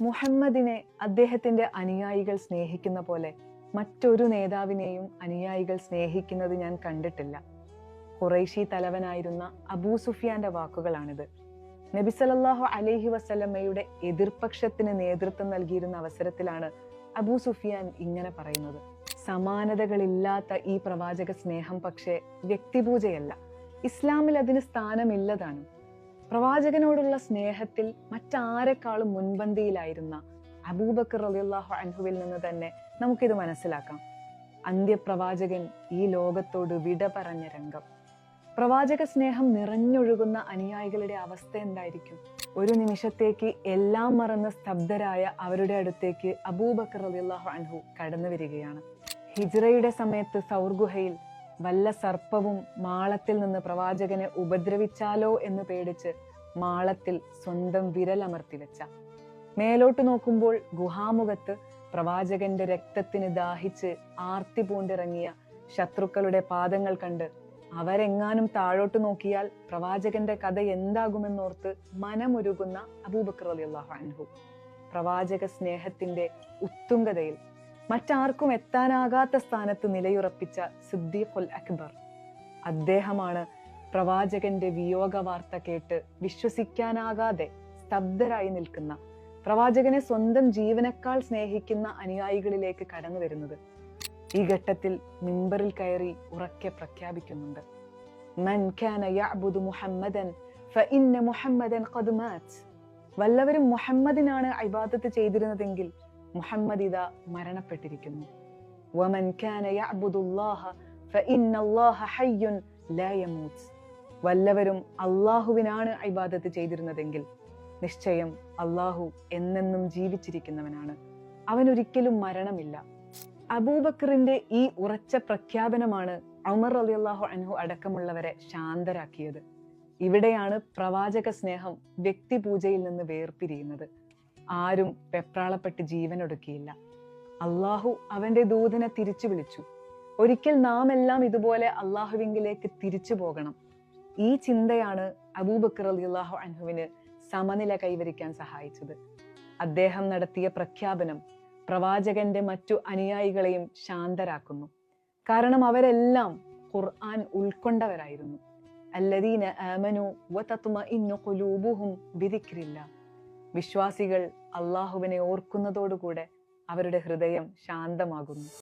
മുഹമ്മദിനെ അദ്ദേഹത്തിന്റെ അനുയായികൾ സ്നേഹിക്കുന്ന പോലെ മറ്റൊരു നേതാവിനെയും അനുയായികൾ സ്നേഹിക്കുന്നത് ഞാൻ കണ്ടിട്ടില്ല. ഖുറൈശി തലവനായിരുന്ന അബൂ സുഫിയാന്റെ വാക്കുകളാണിത്. നബി സല്ലല്ലാഹു അലൈഹി വസല്ലമ്മയുടെ എതിർപക്ഷത്തിന് നേതൃത്വം നൽകിയിരുന്ന അവസരത്തിലാണ് അബൂ സുഫിയാൻ ഇങ്ങനെ പറയുന്നത്. സമാനതകളില്ലാത്ത ഈ പ്രവാചക സ്നേഹം പക്ഷേ വ്യക്തിപൂജയല്ല. ഇസ്ലാമിൽ അതിന് സ്ഥാനമില്ലതാണ്. പ്രവാചകനോടുള്ള സ്നേഹത്തിൽ മറ്റാരെക്കാളും മുൻപന്തിയിലായിരുന്ന അബൂബക്കർ റളിയല്ലാഹു അൻഹുവിൽ നിന്ന് തന്നെ നമുക്കിത് മനസ്സിലാക്കാം. അന്ത്യപ്രവാചകൻ ഈ ലോകത്തോട് വിട പറഞ്ഞ രംഗം. പ്രവാചക സ്നേഹം നിറഞ്ഞൊഴുകുന്ന അനുയായികളുടെ അവസ്ഥ എന്തായിരിക്കും? ഒരു നിമിഷത്തേക്ക് എല്ലാം മറന്ന് സ്തബ്ധരായ അവരുടെ അടുത്തേക്ക് അബൂബക്കർ റളിയല്ലാഹു അൻഹു കടന്നു വരികയാണ് ഹിജ്റയുടെ സമയത്ത് സൗർഗുഹയിൽ വല്ല സർപ്പവും മാളത്തിൽ നിന്ന് പ്രവാചകനെ ഉപദ്രവിച്ചാലോ എന്ന് പേടിച്ച് മാളത്തിൽ സ്വന്തം വിരലമർത്തി വെച്ച. മേലോട്ട് നോക്കുമ്പോൾ ഗുഹാമുഖത്ത് പ്രവാചകന്റെ രക്തത്തിന് ദാഹിച്ച് ആർത്തി പൂണ്ടിറങ്ങിയ ശത്രുക്കളുടെ പാദങ്ങൾ കണ്ട് അവരെങ്ങാനും താഴോട്ട് നോക്കിയാൽ പ്രവാചകന്റെ കഥ എന്താകുമെന്നോർത്ത് മനമൊരുകുന്ന അബൂബക്കർ അലിയല്ലാഹു അൻഹു. പ്രവാചക സ്നേഹത്തിന്റെ ഉത്തുംഗതയിൽ മറ്റാർക്കും എത്താനാകാത്ത സ്ഥാനത്ത് നിലയുറപ്പിച്ച സിദ്ദീഖുൽ അക്ബർ. അദ്ദേഹമാണ് പ്രവാചകന്റെ വിയോഗ വാർത്ത കേട്ട് വിശ്വസിക്കാനാകാതെ സ്തബ്ധരായി നിൽക്കുന്ന പ്രവാചകനെ സ്വന്തം ജീവനക്കാൾ സ്നേഹിക്കുന്ന അനുയായികളിലേക്ക് കടന്നു വരുന്നത് ഈ ഘട്ടത്തിൽ മിമ്പറിൽ കയറി ഉറക്കെ പ്രഖ്യാപിക്കുന്നുണ്ട്. മുഹമ്മദൻ മുഹമ്മദൻ വല്ലവരും മുഹമ്മദിനാണ് ഇബാദത്ത് ചെയ്തിരുന്നതെങ്കിൽ മുഹമ്മദ് ഇത മരണപ്പെട്ടിരിക്കുന്നു. വമൻ യമൂത്ത്. വല്ലവരും അള്ളാഹുവിനാണ് ഇബാദത്ത് ചെയ്തിരുന്നതെങ്കിൽ നിശ്ചയം അള്ളാഹു എന്നെന്നും ജീവിച്ചിരിക്കുന്നവനാണ്. അവനൊരിക്കലും മരണമില്ല. അബൂബക്കറിന്റെ ഈ ഉറച്ച പ്രഖ്യാപനമാണ് അമർ അലി അള്ളാഹു അൻഹു അടക്കമുള്ളവരെ ശാന്തരാക്കിയത്. ഇവിടെയാണ് പ്രവാചക സ്നേഹം വ്യക്തിപൂജയിൽ നിന്ന് വേർപിരിയുന്നത്. ആരും വെപ്രാളപ്പെട്ട് ജീവനൊടുക്കിയില്ല. അള്ളാഹു അവന്റെ ദൂതനെ തിരിച്ചു വിളിച്ചു. ഒരിക്കൽ നാം എല്ലാം ഇതുപോലെ അള്ളാഹുവിങ്കിലേക്ക് തിരിച്ചു പോകണം. ഈ ചിന്തയാണ് അബൂബക്കർ അള്ളാഹു അൻഹുവിന് സമനില കൈവരിക്കാൻ സഹായിച്ചത്. അദ്ദേഹം നടത്തിയ പ്രഖ്യാപനം പ്രവാചകന്റെ മറ്റു അനുയായികളെയും ശാന്തരാക്കുന്നു. കാരണം അവരെല്ലാം ഖുർആൻ ഉൾക്കൊണ്ടവരായിരുന്നു. അല്ലദീന ആമനു വതത്മഇന്നു ഖുലൂബുഹും ബിദിക്രില്ല. വിശ്വാസികൾ അള്ളാഹുവിനെ ഓർക്കുന്നതോടുകൂടെ അവരുടെ ഹൃദയം ശാന്തമാകുന്നു.